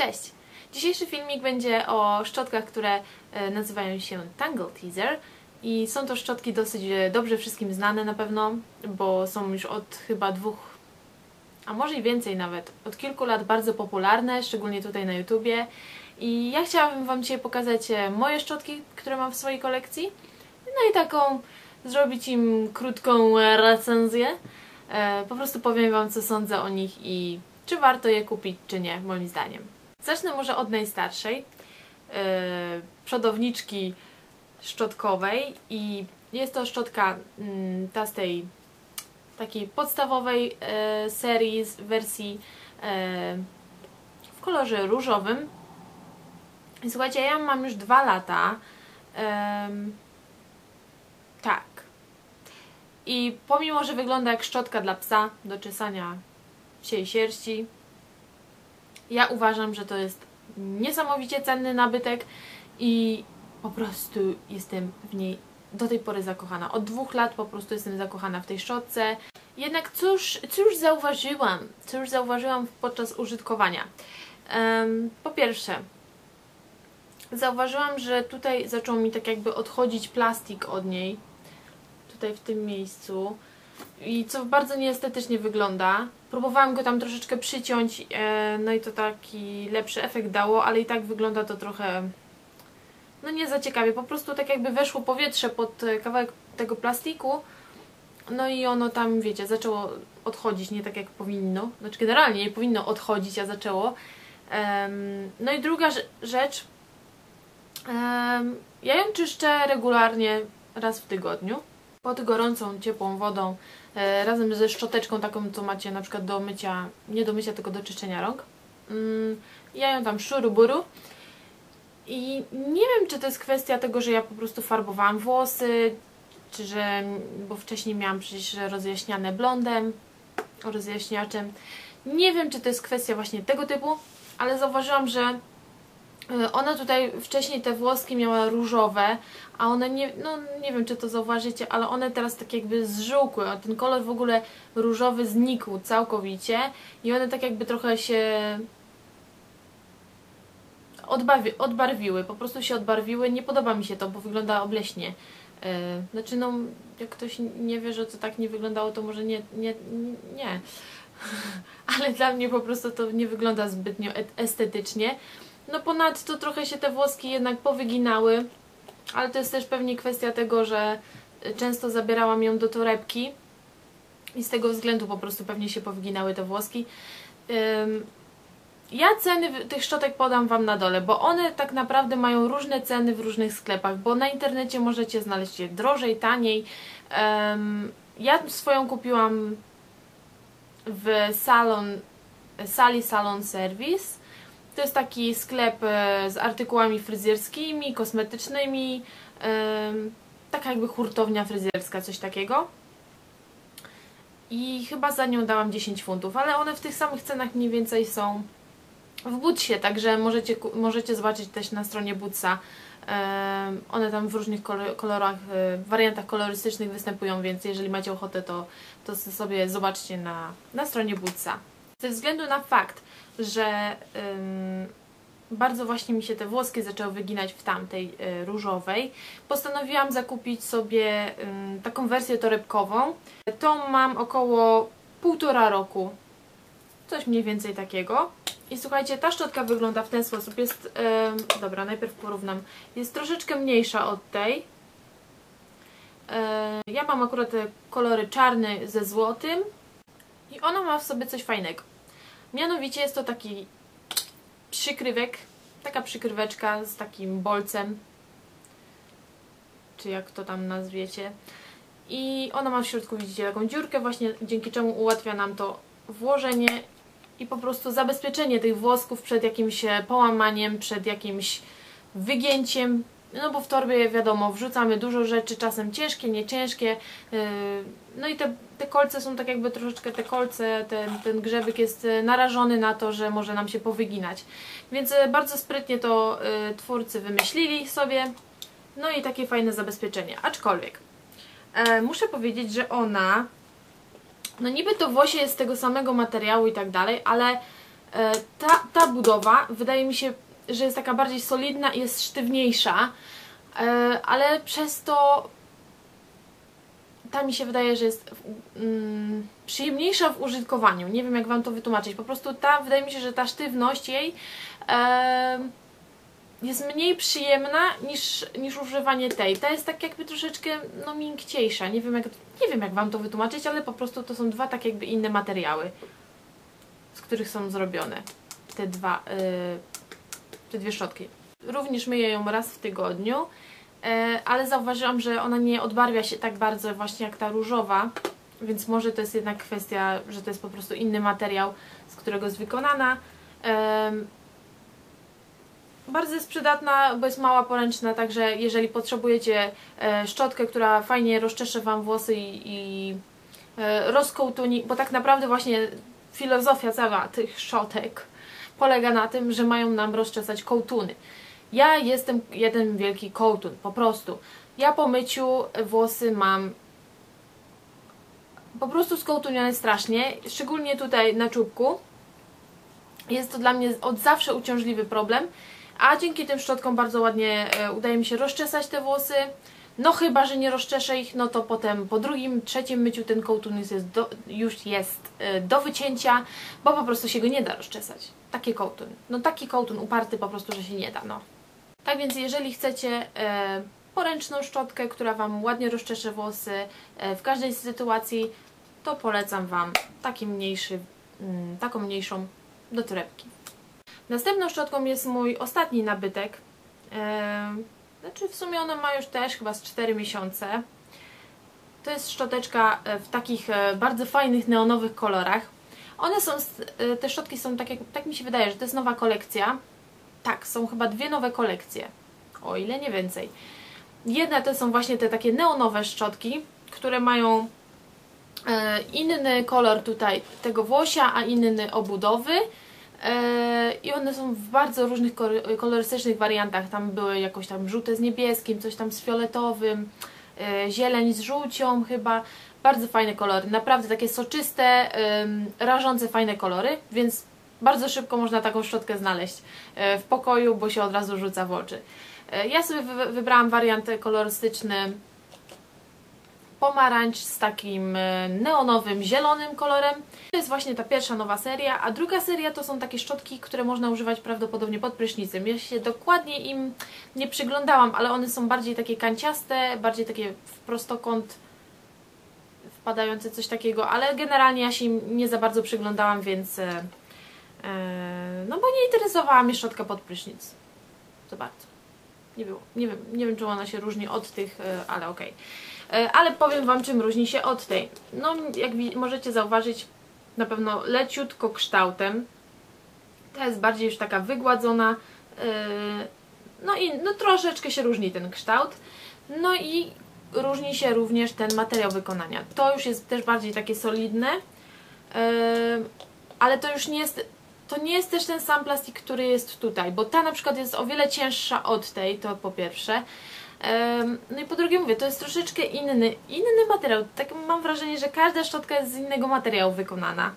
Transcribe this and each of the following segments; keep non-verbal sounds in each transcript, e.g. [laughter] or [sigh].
Cześć! Dzisiejszy filmik będzie o szczotkach, które e, nazywają się Tangle Teaser i są to szczotki dosyć e, dobrze wszystkim znane na pewno, bo są już od chyba dwóch, a może i więcej nawet, od kilku lat bardzo popularne, szczególnie tutaj na YouTubie i ja chciałabym Wam dzisiaj pokazać e, moje szczotki, które mam w swojej kolekcji no i taką zrobić im krótką recenzję. Po prostu powiem Wam co sądzę o nich i czy warto je kupić, czy nie, moim zdaniem. Zacznę może od najstarszej, yy, przodowniczki szczotkowej i jest to szczotka yy, ta z tej takiej podstawowej yy, serii, z wersji yy, w kolorze różowym. I słuchajcie, ja mam już dwa lata. Yy, tak. I pomimo, że wygląda jak szczotka dla psa do czesania psiej sierści, ja uważam, że to jest niesamowicie cenny nabytek i po prostu jestem w niej do tej pory zakochana. Od dwóch lat po prostu jestem zakochana w tej szczotce. Jednak cóż, cóż zauważyłam? Cóż zauważyłam podczas użytkowania? Um, po pierwsze, zauważyłam, że tutaj zaczął mi tak jakby odchodzić plastik od niej. Tutaj w tym miejscu i co bardzo nieestetycznie wygląda. Próbowałam go tam troszeczkę przyciąć, e, no i to taki lepszy efekt dało, ale i tak wygląda to trochę no nie za ciekawie, po prostu tak jakby weszło powietrze pod kawałek tego plastiku. No i ono tam, wiecie, zaczęło odchodzić, nie tak jak powinno, znaczy generalnie nie powinno odchodzić, a zaczęło. no i druga rzecz, ja ją czyszczę regularnie raz w tygodniu pod gorącą, ciepłą wodą e, razem ze szczoteczką taką, co macie na przykład do mycia, nie do mycia, tylko do czyszczenia rąk. Mm, ja ją tam szuruburu i nie wiem, czy to jest kwestia tego, że ja po prostu farbowałam włosy, czy że, bo wcześniej miałam przecież rozjaśniane blondem, rozjaśniaczem. Nie wiem, czy to jest kwestia właśnie tego typu, ale zauważyłam, że ona tutaj wcześniej te włoski miała różowe, a one nie, no nie wiem czy to zauważycie, ale one teraz tak jakby zżółkły, a ten kolor w ogóle różowy znikł całkowicie i one tak jakby trochę się odbawi, odbarwiły, po prostu się odbarwiły, nie podoba mi się to, bo wygląda obleśnie. Yy, znaczy no, jak ktoś nie wie, że to tak nie wyglądało, to może nie, nie, nie. [laughs] ale dla mnie po prostu to nie wygląda zbytnio estetycznie. No ponadto trochę się te włoski jednak powyginały, ale to jest też pewnie kwestia tego, że często zabierałam ją do torebki i z tego względu po prostu pewnie się powyginały te włoski. Ja ceny tych szczotek podam Wam na dole, bo one tak naprawdę mają różne ceny w różnych sklepach, bo na internecie możecie znaleźć je drożej, taniej. Ja swoją kupiłam w salon, sali Salon Service to jest taki sklep e, z artykułami fryzjerskimi, kosmetycznymi, taka jakby hurtownia fryzjerska, coś takiego. I chyba za nią dałam 10 funtów, ale one w tych samych cenach mniej więcej są w Butsie, także możecie, możecie zobaczyć też na stronie Butsa. One tam w różnych kolorach, e, wariantach kolorystycznych występują, więc jeżeli macie ochotę, to, to sobie zobaczcie na, na stronie Butsa. Ze względu na fakt, że ym, bardzo właśnie mi się te włoskie zaczęły wyginać w tamtej y, różowej. Postanowiłam zakupić sobie y, taką wersję torebkową. Tą mam około półtora roku. Coś mniej więcej takiego. I słuchajcie, ta szczotka wygląda w ten sposób. Jest, dobra, najpierw porównam. Jest troszeczkę mniejsza od tej. Ja mam akurat te kolory czarny ze złotym. I ona ma w sobie coś fajnego. Mianowicie jest to taki przykrywek, taka przykryweczka z takim bolcem, czy jak to tam nazwiecie. I ona ma w środku, widzicie, taką dziurkę właśnie, dzięki czemu ułatwia nam to włożenie i po prostu zabezpieczenie tych włosków przed jakimś połamaniem, przed jakimś wygięciem, no bo w torbie wiadomo, wrzucamy dużo rzeczy, czasem ciężkie, nieciężkie, yy, no i te, te kolce są tak jakby troszeczkę te kolce, ten, ten grzebyk jest yy, narażony na to, że może nam się powyginać. Więc yy, bardzo sprytnie to twórcy wymyślili sobie, no i takie fajne zabezpieczenie. Aczkolwiek e, muszę powiedzieć, że ona, no niby to włosie jest z tego samego materiału i tak dalej, ale E, ta, ta budowa wydaje mi się, że jest taka bardziej solidna i jest sztywniejsza, e, ale przez to ta mi się wydaje, że jest mm, przyjemniejsza w użytkowaniu. Nie wiem jak Wam to wytłumaczyć. Po prostu ta, wydaje mi się, że ta sztywność jej e, jest mniej przyjemna niż, niż używanie tej. Ta jest tak jakby troszeczkę no, miękciejsza. Nie wiem, jak, nie wiem jak Wam to wytłumaczyć, ale po prostu to są dwa tak jakby inne materiały, z których są zrobione te dwa, yy, te dwie szczotki. Również myję ją raz w tygodniu, yy, ale zauważyłam, że ona nie odbarwia się tak bardzo właśnie jak ta różowa, więc może to jest jednak kwestia, że to jest po prostu inny materiał, z którego jest wykonana. Bardzo jest przydatna, bo jest mała, poręczna, także jeżeli potrzebujecie e, szczotkę, która fajnie rozczesze Wam włosy i, i e, rozkołtuni, bo tak naprawdę właśnie filozofia cała tych szczotek polega na tym, że mają nam rozczesać kołtuny. Ja jestem jeden wielki kołtun, po prostu. Ja po myciu włosy mam po prostu skołtunione strasznie, szczególnie tutaj na czubku. Jest to dla mnie od zawsze uciążliwy problem a dzięki tym szczotkom bardzo ładnie e, udaje mi się rozczesać te włosy. No chyba, że nie rozczeszę ich, no to potem po drugim, trzecim myciu ten kołtun jest do, już jest e, do wycięcia, bo po prostu się go nie da rozczesać. Taki kołtun. No taki kołtun uparty po prostu, że się nie da, no. Tak więc jeżeli chcecie e, poręczną szczotkę, która Wam ładnie rozczesze włosy e, w każdej sytuacji, to polecam Wam taki mniejszy, mm, taką mniejszą do torebki. Następną szczotką jest mój ostatni nabytek. Znaczy w sumie ona ma już też chyba z 4 miesiące. To jest szczoteczka e, w takich e, bardzo fajnych neonowych kolorach. One są, e, te szczotki są tak, jak, tak mi się wydaje, że to jest nowa kolekcja. Tak, są chyba dwie nowe kolekcje, o ile nie więcej. Jedna to są właśnie te takie neonowe szczotki, które mają inny kolor tutaj tego włosia, a inny obudowy. E, I one są w bardzo różnych kolorystycznych wariantach. Tam były jakoś tam żółte z niebieskim, coś tam z fioletowym, e, zieleń z żółcią chyba. Bardzo fajne kolory, naprawdę takie soczyste, rażące fajne kolory, więc bardzo szybko można taką szczotkę znaleźć e, w pokoju, bo się od razu rzuca w oczy. Ja sobie wybrałam wariant kolorystyczny pomarańcz z takim e, neonowym, zielonym kolorem. To jest właśnie ta pierwsza nowa seria, a druga seria to są takie szczotki, które można używać prawdopodobnie pod prysznicem. Ja się dokładnie im nie przyglądałam, ale one są bardziej takie kanciaste, bardziej takie w prostokąt wpadające coś takiego, ale generalnie ja się im nie za bardzo przyglądałam, więc e, no bo nie interesowała mnie szczotka pod prysznic. To bardzo. Nie było. Nie wiem, nie wiem, czy ona się różni od tych, e, ale okej. Okay. E, ale powiem Wam, czym różni się od tej. No, jak możecie zauważyć, na pewno leciutko kształtem. Ta jest bardziej już taka wygładzona. E, no i no, troszeczkę się różni ten kształt. No i różni się również ten materiał wykonania. To już jest też bardziej takie solidne, e, ale to już nie jest, to nie jest też ten sam plastik, który jest tutaj, bo ta na przykład jest o wiele cięższa od tej, to po pierwsze. No i po drugie mówię, to jest troszeczkę inny, inny materiał. Tak mam wrażenie, że każda szczotka jest z innego materiału wykonana.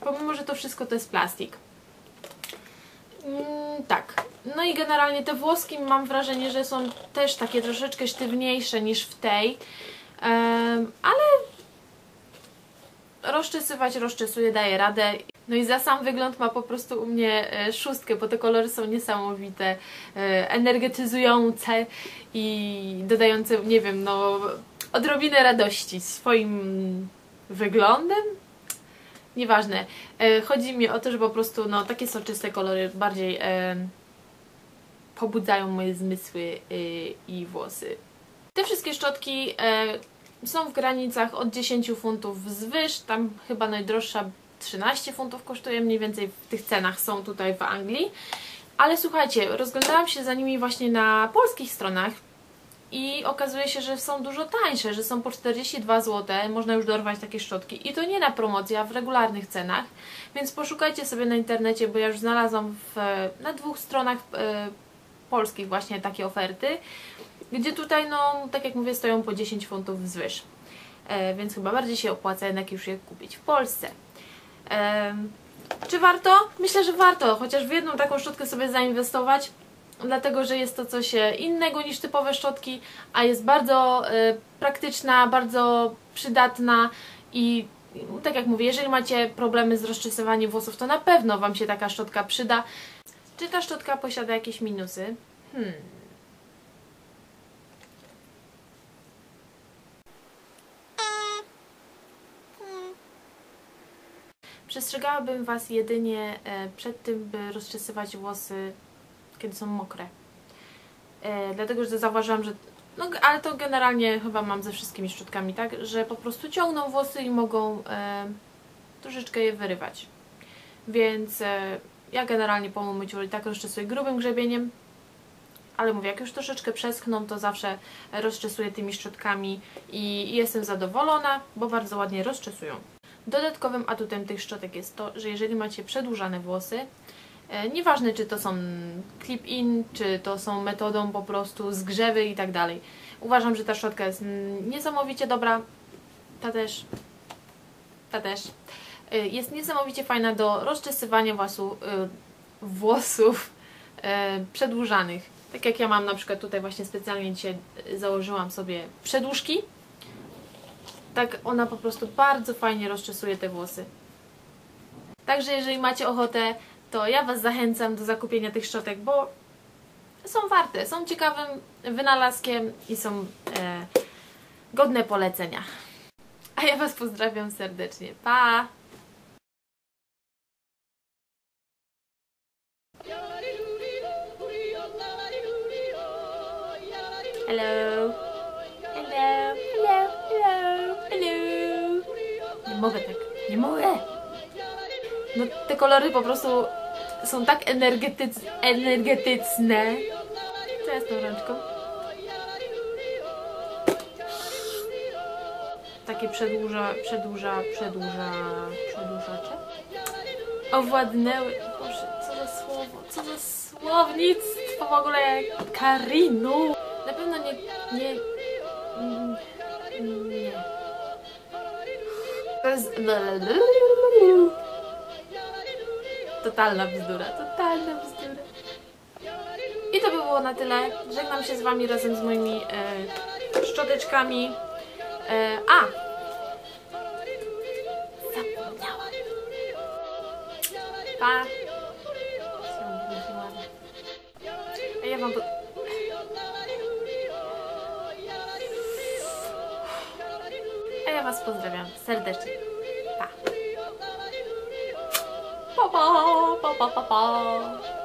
Pomimo, że to wszystko to jest plastik. Mm, tak. No i generalnie te włoski mam wrażenie, że są też takie troszeczkę sztywniejsze niż w tej. ale rozczesywać rozczesuję, daję radę. No i za sam wygląd ma po prostu u mnie e, szóstkę, bo te kolory są niesamowite, e, energetyzujące i dodające, nie wiem, no odrobinę radości swoim wyglądem. Nieważne. E, chodzi mi o to, że po prostu no, takie soczyste kolory bardziej pobudzają moje zmysły i włosy. Te wszystkie szczotki są w granicach od 10 funtów wzwyż, tam chyba najdroższa 13 funtów kosztuje, mniej więcej w tych cenach są tutaj w Anglii. Ale słuchajcie, rozglądałam się za nimi właśnie na polskich stronach i okazuje się, że są dużo tańsze, że są po 42 zł, można już dorwać takie szczotki i to nie na promocji, a w regularnych cenach, więc poszukajcie sobie na internecie, bo ja już znalazłam w, na dwóch stronach e, polskich właśnie takie oferty, gdzie tutaj, no, tak jak mówię, stoją po 10 funtów wzwyż. E, więc chyba bardziej się opłaca jednak już je kupić w Polsce. Czy warto? Myślę, że warto, chociaż w jedną taką szczotkę sobie zainwestować, dlatego że jest to coś e, innego niż typowe szczotki, a jest bardzo e, praktyczna, bardzo przydatna i tak jak mówię, jeżeli macie problemy z rozczesywaniem włosów, to na pewno Wam się taka szczotka przyda. Czy ta szczotka posiada jakieś minusy? Hmm. Przestrzegałabym Was jedynie e, przed tym, by rozczesywać włosy, kiedy są mokre. E, dlatego, że zauważyłam, że. No, ale to generalnie chyba mam ze wszystkimi szczotkami, tak? Że po prostu ciągną włosy i mogą e, troszeczkę je wyrywać. Więc ja generalnie po umyciu i tak rozczesuję grubym grzebieniem. Ale mówię, jak już troszeczkę przeschną, to zawsze rozczesuję tymi szczotkami i jestem zadowolona, bo bardzo ładnie rozczesują. Dodatkowym atutem tych szczotek jest to, że jeżeli macie przedłużane włosy, e, nieważne czy to są clip-in, czy to są metodą po prostu zgrzewy i tak dalej. Uważam, że ta szczotka jest niesamowicie dobra. Ta też. Ta też. E, Jest niesamowicie fajna do rozczesywania włosu, e, włosów przedłużanych. Tak jak ja mam na przykład tutaj właśnie specjalnie dzisiaj założyłam sobie przedłużki tak ona po prostu bardzo fajnie rozczesuje te włosy. Także jeżeli macie ochotę, to ja Was zachęcam do zakupienia tych szczotek, bo są warte, są ciekawym wynalazkiem i są e, godne polecenia. A ja Was pozdrawiam serdecznie. Pa! Hello! Nie mogę tak. Nie mogę! No te kolory po prostu są tak energetyc energetyczne. Co jest tą rączką? Takie przedłuża, przedłuża, przedłuża, przedłużacze? Owładnęły. Boże, co za słowo, co za słownictwo w ogóle Karinu. Na pewno nie, nie, mm, nie. To jest... Totalna bzdura, totalna bzdura. I to by było na tyle. Żegnam się z Wami razem z moimi e, szczoteczkami. E, a! Zapomniałam. Pa! Ja Wam... Was pozdrawiam serdecznie. Pa! Pa, pa, pa, pa, pa, pa.